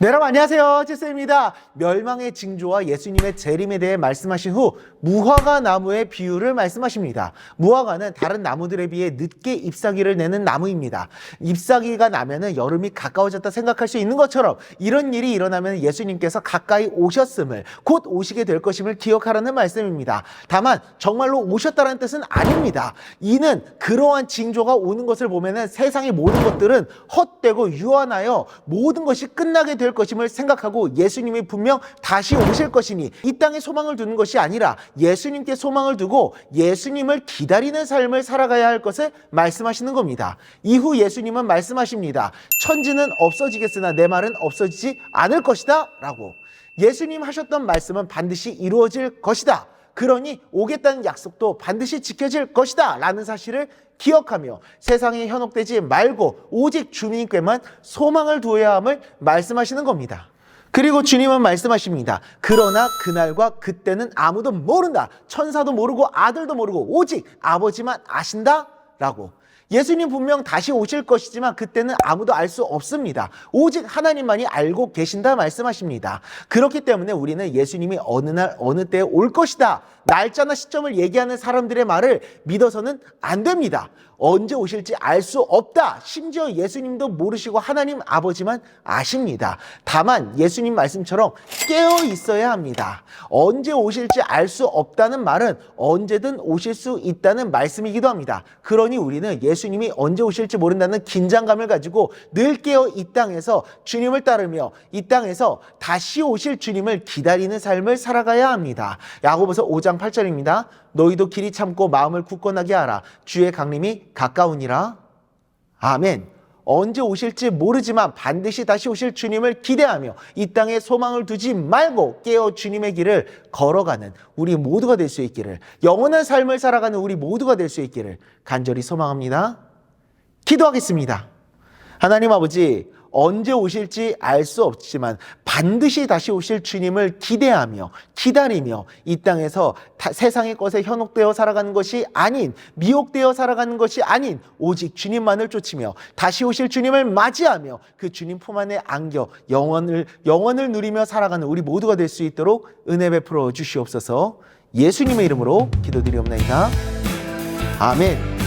네, 여러분 안녕하세요. 제스입니다. 멸망의 징조와 예수님의 재림에 대해 말씀하신 후 무화과 나무의 비유를 말씀하십니다. 무화과는 다른 나무들에 비해 늦게 잎사귀를 내는 나무입니다. 잎사귀가 나면은 여름이 가까워졌다 생각할 수 있는 것처럼 이런 일이 일어나면 예수님께서 가까이 오셨음을 곧 오시게 될 것임을 기억하라는 말씀입니다. 다만 정말로 오셨다는 뜻은 아닙니다. 이는 그러한 징조가 오는 것을 보면은 세상의 모든 것들은 헛되고 유한하여 모든 것이 끝나게 될 것임을 생각하고 예수님이 분명 다시 오실 것이니 이 땅에 소망을 두는 것이 아니라 예수님께 소망을 두고 예수님을 기다리는 삶을 살아가야 할 것을 말씀하시는 겁니다. 이후 예수님은 말씀하십니다. 천지는 없어지겠으나 내 말은 없어지지 않을 것이다 라고 예수님 하셨던 말씀은 반드시 이루어질 것이다. 그러니 오겠다는 약속도 반드시 지켜질 것이다 라는 사실을 기억하며 세상에 현혹되지 말고 오직 주님께만 소망을 두어야 함을 말씀하시는 겁니다. 그리고 주님은 말씀하십니다. 그러나 그날과 그때는 아무도 모른다. 천사도 모르고 아들도 모르고 오직 아버지만 아신다. 라고. 예수님 분명 다시 오실 것이지만 그때는 아무도 알 수 없습니다. 오직 하나님만이 알고 계신다 말씀하십니다. 그렇기 때문에 우리는 예수님이 어느 날 어느 때에 올 것이다. 날짜나 시점을 얘기하는 사람들의 말을 믿어서는 안 됩니다. 언제 오실지 알 수 없다. 심지어 예수님도 모르시고 하나님 아버지만 아십니다. 다만 예수님 말씀처럼 깨어 있어야 합니다. 언제 오실지 알 수 없다는 말은 언제든 오실 수 있다는 말씀이기도 합니다. 그러니 우리는 예수 님이 언제 오실지 모른다는 긴장감을 가지고 늘 깨어 이 땅에서 주님을 따르며 이 땅에서 다시 오실 주님을 기다리는 삶을 살아가야 합니다. 야고보서 5장 8절입니다. 너희도 길이 참고 마음을 굳건하게 하라. 주의 강림이 가까우니라. 아멘. 언제 오실지 모르지만 반드시 다시 오실 주님을 기대하며 이 땅에 소망을 두지 말고 깨어 주님의 길을 걸어가는 우리 모두가 될 수 있기를 영원한 삶을 살아가는 우리 모두가 될 수 있기를 간절히 소망합니다. 기도하겠습니다. 하나님 아버지, 언제 오실지 알 수 없지만 반드시 다시 오실 주님을 기대하며 기다리며 이 땅에서 다- 세상의 것에 현혹되어 살아가는 것이 아닌 미혹되어 살아가는 것이 아닌 오직 주님만을 쫓으며 다시 오실 주님을 맞이하며 그 주님 품 안에 안겨 영원을 영원을 누리며 살아가는 우리 모두가 될 수 있도록 은혜 베풀어 주시옵소서. 예수님의 이름으로 기도드리옵나이다. 아멘.